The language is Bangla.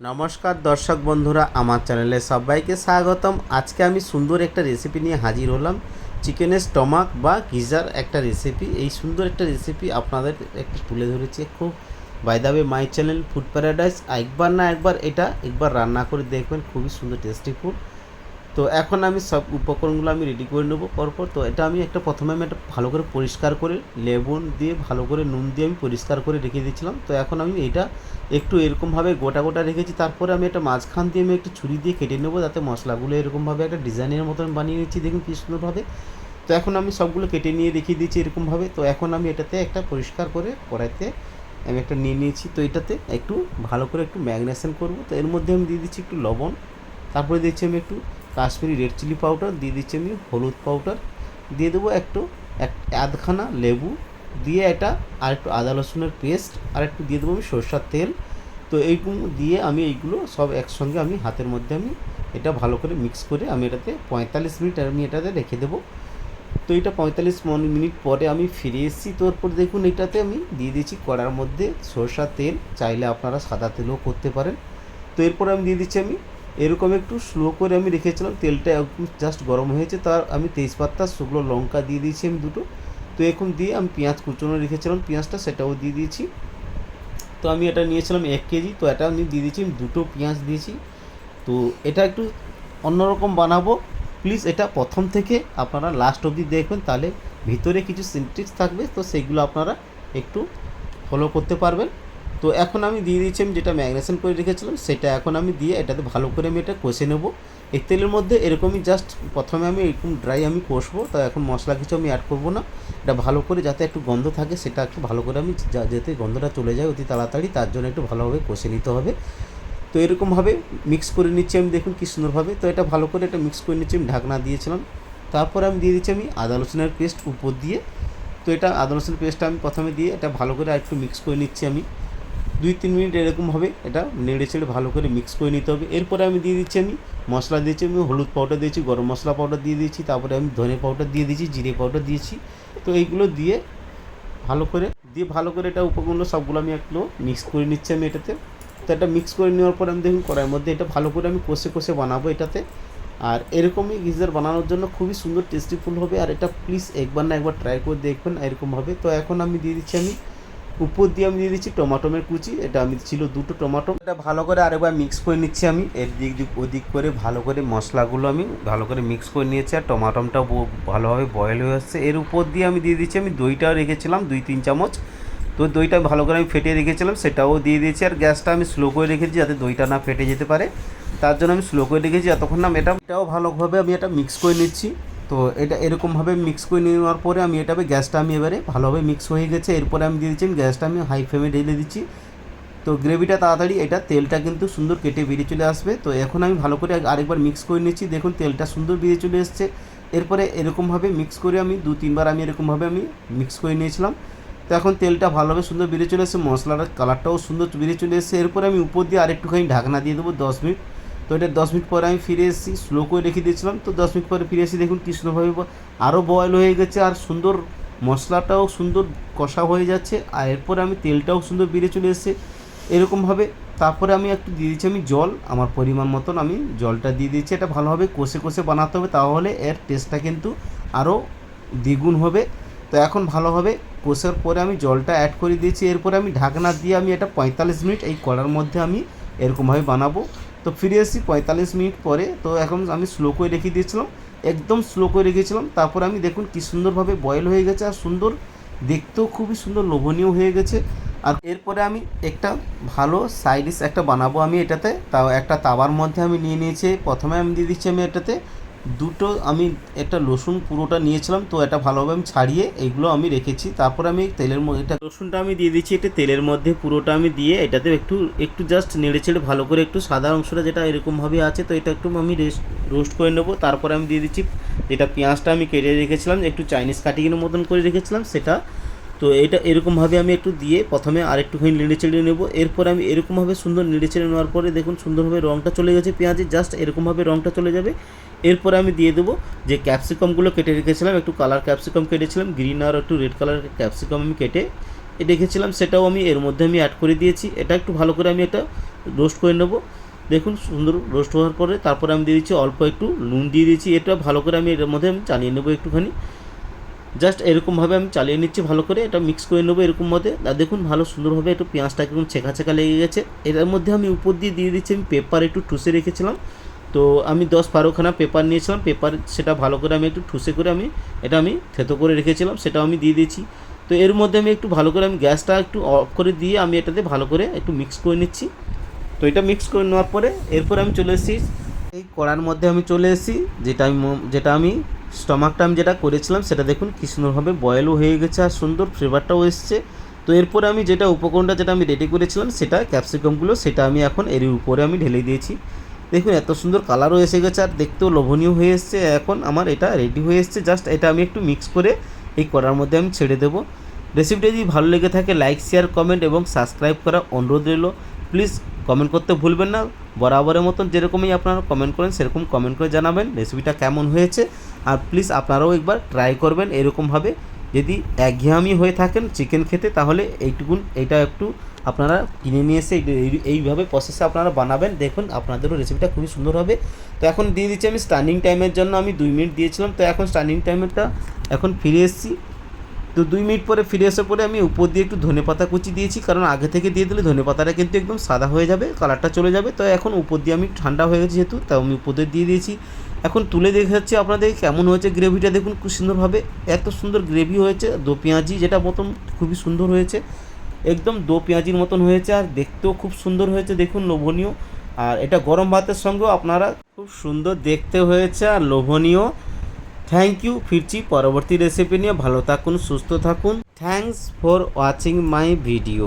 নমস্কার দর্শক বন্ধুরা, আমার চ্যানেলে সবাইকে স্বাগতম। আজকে আমি সুন্দর একটা রেসিপি নিয়ে হাজির হলাম। চিকেনের স্টমাক বা গিজার একটা রেসিপি এই সুন্দর একটা রেসিপি আপনাদের একটু তুলে ধরেছি খুব by the way my channel food paradise একবার না একবার এটা একবার রান্না করে দেখবেন, খুবই সুন্দর টেস্টি ফুড তো এখন আমি সব উপকরণগুলো আমি রেডি করে নেব পরপর। তো এটা আমি একটা প্রথমে আমি একটা ভালো করে পরিষ্কার করে লেবুন দিয়ে ভালো করে নুন দিয়ে আমি পরিষ্কার করে রেখে দিয়েছিলাম। তো এখন আমি এটা একটু এরকমভাবে গোটা গোটা রেখেছি, তারপরে আমি একটা মাঝখান দিয়ে আমি একটু ছুরি দিয়ে কেটে নেব যাতে মশলাগুলো এরকমভাবে একটা ডিজাইনের মতন বানিয়ে নিচ্ছি, দেখুন কি সুন্দরভাবে। তো এখন আমি সবগুলো কেটে নিয়ে রেখে দিয়েছি এরকমভাবে। তো এখন আমি এটাতে একটা পরিষ্কার করে কড়াইতে আমি একটা নিয়ে নিয়েছি। তো এটাতে একটু ভালো করে একটু ম্যাগনেশন করব। তো এর মধ্যে আমি দিয়ে দিচ্ছি একটু লবণ, তারপরে দিচ্ছি আমি একটু কাশ্মীরি রেড চিলি পাউডার দিয়ে দিচ্ছি আমি হলুদ পাউডার দিয়ে দেবো একটু, এক, আধখানা লেবু, দিয়ে এটা আর একটু আদা রসুনের পেস্ট আর একটু দিয়ে দেবো আমি সরষার তেল। তো এইগুলো দিয়ে আমি এইগুলো সব একসঙ্গে আমি হাতের মধ্যে আমি এটা ভালো করে মিক্স করে আমি এটাতে পঁয়তাল্লিশ মিনিট আমি এটাতে রেখে দেবো। তো এটা পঁয়তাল্লিশ মিনিট পরে আমি ফিরে এসেছি। তো এরপর দেখুন এটাতে আমি দিয়ে দিয়েছি কড়ার মধ্যে সরষার তেল, চাইলে আপনারা সাদা তেলও করতে পারেন। তো এরপর আমি দিয়ে দিচ্ছি আমি এরকম একটু স্লো করে আমি রেখেছিলাম। তেলটা একটু জাস্ট গরম হয়েছে, তার আমি তেজপাতা, শুকনো লঙ্কা দিয়ে দিয়েছি আমি দুটো। তো এখন দিয়ে আমি পেঁয়াজ কুচনো রেখেছিলাম, পেঁয়াজটা সেটাও দিয়ে দিয়েছি। তো আমি এটা নিয়েছিলাম এক কেজি, তো এটা আমি দিয়ে দিয়েছি দুটো পেঁয়াজ দিয়েছি। তো এটা একটু অন্যরকম বানাবো। প্লিজ এটা প্রথম থেকে আপনারা লাস্ট অবধি দেখবেন, তাহলে ভিতরে কিছু সিনট্রিক্স থাকবে, তো সেইগুলো আপনারা একটু ফলো করতে পারবেন। তো এখন আমি দিয়ে দিয়েছি, আমি যেটা ম্যাগনেশন করে রেখেছিলাম, সেটা এখন আমি দিয়ে এটাতে ভালো করে আমি এটা কষে নেব। এই তেলের মধ্যে এরকমই জাস্ট প্রথমে আমি এরকম ড্রাই আমি কষবো, তো এখন মশলা কিছু আমি অ্যাড করব না। এটা ভালো করে যাতে একটু গন্ধ থাকে, সেটা একটু ভালো করে আমি যাতে গন্ধটা চলে যায় অতি তাড়াতাড়ি, তার জন্য একটু ভালোভাবে কষে নিতে হবে। তো এরকমভাবে মিক্স করে নিচ্ছি আমি, দেখুন কি সুন্দরভাবে। তো এটা ভালো করে এটা মিক্স করে নিচ্ছি, আমি ঢাকনা দিয়েছিলাম। তারপর আমি দিয়ে দিচ্ছি আমি আদা রসুনের পেস্ট উপর দিয়ে। তো এটা আদা, রসুন পেস্টটা আমি প্রথমে দিয়ে এটা ভালো করে একটু মিক্স করে নিচ্ছি আমি। দুই তিন মিনিট এরকমভাবে এটা নেড়ে চেড়ে ভালো করে মিক্স করে নিতে হবে। এরপরে আমি দিয়ে দিচ্ছি আমি মশলা দিয়েছি, আমি হলুদ পাউডার দিয়েছি, গরম মশলা পাউডার দিয়ে দিয়েছি, তারপরে আমি ধনে পাউডার দিয়ে দিয়েছি, জিরে পাউডার দিয়েছি। তো এইগুলো দিয়ে ভালো করে, দিয়ে ভালো করে এটা উপকরণ সবগুলো আমি একটু মিক্স করে নিচ্ছি আমি এটাতে। তো এটা মিক্স করে নেওয়ার পর আমি দেখুন কড়াইয়ের মধ্যে এটা ভালো করে আমি কষে কষে বানাবো এটাতে। আর এরকমই গিজার বানানোর জন্য খুবই সুন্দর টেস্টিফুল হবে। আর এটা প্লিজ একবার না একবার ট্রাই করে দেখবেন, এরকম হবে। তো এখন আমি দিয়ে দিচ্ছি আমি উপর দিয়ে আমি দিয়ে দিচ্ছি টমাটোমের কুচি, এটা আমি ছিল দুটো টমাটো এটা ভালো করে আরেকবার মিক্স করে নিচ্ছি আমি। এর দিক দিক ওদিক করে ভালো করে মশলাগুলো আমি ভালো করে মিক্স করে নিয়েছি আর টমাটোমটাও ভালোভাবে বয়েল হয়ে আসছে। এর উপর দিয়ে আমি দিয়ে দিচ্ছি আমি দইটাও রেখেছিলাম, দুই তিন চামচ। তো দইটা ভালো করে আমি ফেটে রেখেছিলাম, সেটাও দিয়ে দিয়েছি আর গ্যাসটা আমি স্লো করে রেখেছি যাতে দইটা না ফেটে যেতে পারে। তার জন্য আমি স্লো করে রেখেছি যতক্ষণ না এটা এটাও ভালোভাবে আমি এটা মিক্স করে নিচ্ছি। তো এটা এরকমভাবে মিক্স করে নেওয়ার পরে আমি এটাবে গ্যাসটা আমি এবারে ভালোভাবে মিক্স হয়ে গেছে। এরপরে আমি দিয়ে দিচ্ছি গ্যাসটা আমি হাই ফ্লেমে ঢেলে দিচ্ছি। তো গ্রেভিটা তাড়াতাড়ি, এটা তেলটা কিন্তু সুন্দর কেটে বেরিয়ে চলে আসবে। তো এখন আমি ভালো করে আরেকবার মিক্স করে নিচ্ছি। দেখুন, তেলটা সুন্দর বেরিয়ে চলে এসছে। এরপরে এরকমভাবে মিক্স করে আমি দু, তিনবার আমি এরকমভাবে আমি মিক্স করে নিয়েছিলাম। তো এখন তেলটা ভালোভাবে সুন্দর বেরিয়ে চলে এসেছে। মশলার কালারটাও সুন্দর বেরিয়ে চলে এসেছে। এরপরে আমি উপর দিয়ে আরেকটুখানি ঢাকনা দিয়ে দেবো দশ মিনিট। তো এটা দশ মিনিট পরে আমি ফিরে এসেছি স্লো করে রেখে দিয়েছিলাম। তো দশ মিনিট পরে ফিরে এসে দেখুন কি সুন্দরভাবে আরও বয়েল হয়ে গেছে আর সুন্দর মশলাটাও সুন্দর কষা হয়ে যাচ্ছে। আর এরপরে আমি তেলটাও সুন্দর বেড়ে চলে এসেছে। এরকমভাবে তারপরে আমি একটু দিয়ে দিচ্ছি আমি জল। আমার পরিমাণ মতন আমি জলটা দিয়ে দিচ্ছি। এটা ভালোভাবে কষে কষে বানাতে হবে তাহলে এর টেস্টটা কিন্তু আরও দ্বিগুণ হবে। তো এখন ভালোভাবে কষার পরে আমি জলটা অ্যাড করে দিয়েছি। এরপরে আমি ঢাকনা দিয়ে আমি এটা পঁয়তাল্লিশ মিনিট এই কড়ার মধ্যে আমি এরকমভাবে বানাবো। তো ফিরে এসেছি পঁয়তাল্লিশ মিনিট পরে। তো এখন আমি স্লো করে রেখে দিয়েছিলাম। একদম স্লো করে রেখেছিলাম। তারপর আমি দেখুন কী সুন্দরভাবে বয়েল হয়ে গেছে আর সুন্দর, দেখতেও খুবই সুন্দর, লোভনীয় হয়ে গেছে। আর এরপরে আমি একটা ভালো সাইডিশ একটা বানাবো আমি এটাতে। তাও একটা তাওয়ার মধ্যে আমি নিয়ে নিয়েছি। প্রথমে আমি দিয়ে দিচ্ছি আমি এটাতে দুটো আমি একটা রসুন পুরোটা নিয়েছিলাম, তো এটা ভালোভাবে আমি ছাড়িয়ে এইগুলো আমি রেখেছি। তারপর আমি তেলের মধ্যে এটা রসুনটা আমি দিয়ে দিচ্ছি এটা তেলের মধ্যে পুরোটা আমি দিয়ে এটাতে একটু একটু জাস্ট নেড়ে ছেড়ে ভালো করে একটু সাদা অংশটা যেটা এরকমভাবে আছে, তো এটা একটু আমি রেস্ট, রোস্ট করে নেব। তারপরে আমি দিয়ে দিচ্ছি, যেটা পেঁয়াজটা আমি কেটে রেখেছিলাম, একটু চাইনিজ কাটিংয়ের মতন করে রেখেছিলাম, সেটা তো এটা এরকমভাবে আমি একটু দিয়ে প্রথমে আরেকটুখানি নেড়ে চেড়ে নেব। এরপর আমি এরকমভাবে সুন্দর নেড়ে চেড়ে নেওয়ার পরে দেখুন সুন্দরভাবে রঙটা চলে গেছে পেঁয়াজের, জাস্ট এরকমভাবে রঙটা চলে যাবে। এরপরে আমি দিয়ে দেবো যে ক্যাপসিকামগুলো কেটে রেখেছিলাম, একটু কালার ক্যাপসিকাম কেটেছিলাম, গ্রিন আর একটু রেড কালার ক্যাপসিকাম আমি কেটে রেখেছিলাম, সেটাও আমি এর মধ্যে আমি অ্যাড করে দিয়েছি। এটা একটু ভালো করে আমি এটা রোস্ট করে নেব। দেখুন সুন্দর রোস্ট হওয়ার পরে তারপরে আমি দিয়ে দিচ্ছি অল্প একটু নুন দিয়ে দিয়েছি, এটা ভালো করে আমি এর মধ্যে আমি চালিয়ে নেব একটুখানি। জাস্ট এরকমভাবে আমি চালিয়ে নিচ্ছি ভালো করে, এটা মিক্স করে নেব এরকম মধ্যে। আর দেখুন, ভালো সুন্দরভাবে একটু পেঁয়াজটা একদম ছেঁকা ছেঁকা লেগে গেছে। এটার মধ্যে আমি উপর দিয়ে দিয়ে দিচ্ছি, আমি পেপার একটু ঠুসে রেখেছিলাম। তো আমি দশ বারোখানা পেপার নিয়েছিলাম পেপার সেটা ভালো করে আমি একটু ঠুসে করে আমি, এটা আমি থেতো করে রেখেছিলাম, সেটাও আমি দিয়ে দিয়েছি। তো এর মধ্যে আমি একটু ভালো করে আমি গ্যাসটা একটু অফ করে দিয়ে আমি এটাতে ভালো করে একটু মিক্স করে নিচ্ছি। তো এটা মিক্স করে নেওয়ার পরে এরপর আমি চলে এসেছি, এই কড়ার মধ্যে আমি চলে এসেছি, যেটা আমি যেটা আমি স্টমাকটা আমি যেটা করেছিলাম, সেটা দেখুন কি সুন্দরভাবে বয়েলও হয়ে গেছে আর সুন্দর ফ্লেভারটাও এসছে। তো এরপরে আমি যেটা উপকরণটা যেটা আমি রেডি করেছিলাম, সেটা ক্যাপসিকামগুলো সেটা আমি এখন এর উপরে আমি ঢেলে দিয়েছি। দেখুন এত সুন্দর কালারও এসে গেছে আর দেখতেও লোভনীয় হয়ে এসছে। এখন আমার এটা রেডি হয়ে এসছে। জাস্ট এটা আমি একটু মিক্স করে এই কড়ার মধ্যে আমি ছেড়ে দেবো। রেসিপিটা যদি ভালো লেগে থাকে লাইক শেয়ার কমেন্ট এবং সাবস্ক্রাইব করা অনুরোধ রইল। প্লিজ কমেন্ট করতে ভুলবেন না। বরাবরের মতন যেরকমই আপনারা কমেন্ট করেন, সেরকম কমেন্ট করে জানাবেন। রেসিপিটা কেমন হয়েছে? আর প্লিজ আপনারাও একবার ট্রাই করবেন এরকমভাবে যদি একঘেয়ামি হয়ে থাকেন চিকেন খেতে, তাহলে এইটুকুন, এইটা একটু আপনারা কিনে নিয়ে এসে এই- এই- এইভাবে প্রসেসে আপনারা বানাবেন। দেখুন, আপনাদেরও রেসিপিটা খুবই সুন্দর হবে। তো এখন দিয়ে দিচ্ছি আমি স্টার্নিং টাইমের জন্য আমি দুই মিনিট দিয়েছিলাম। তো এখন স্টার্নিং টাইমেরটা এখন ফিরে এসেছি। তো দুই মিনিট পরে ফিরে আসার পরে আমি উপর দিয়ে একটু ধনে পাতা কুচি দিয়েছি, কারণ আগে থেকে দিয়ে দিলে ধনে পাতাটা কিন্তু একদম সাদা হয়ে যাবে কালারটা চলে যাবে। তো এখন উপর দিয়ে আমি ঠান্ডা হয়ে গেছে যেহেতু, তাও আমি উপর দিয়ে দিয়ে দিয়েছি। এখন তুলে দেখাচ্ছি আপনাদের কেমন হয়েছে গ্রেভিটা দেখুন খুব সুন্দরভাবে, এত সুন্দর গ্রেভি হয়েছে। দো পেঁয়াজি যেটা মতন খুবই সুন্দর হয়েছে। একদম দো পেঁয়াজির মতন হয়েছে আর দেখতেও খুব সুন্দর হয়েছে। দেখুন লোভনীয়। আর এটা গরম ভাতের সঙ্গেও আপনারা খুব সুন্দর দেখতে হয়েছে আর লোভনীয়। থ্যাংক ইউ ফিরছি পরবর্তী রেসিপি নিয়ে। ভালো থাকুন, সুস্থ থাকুন। Thanks for watching my video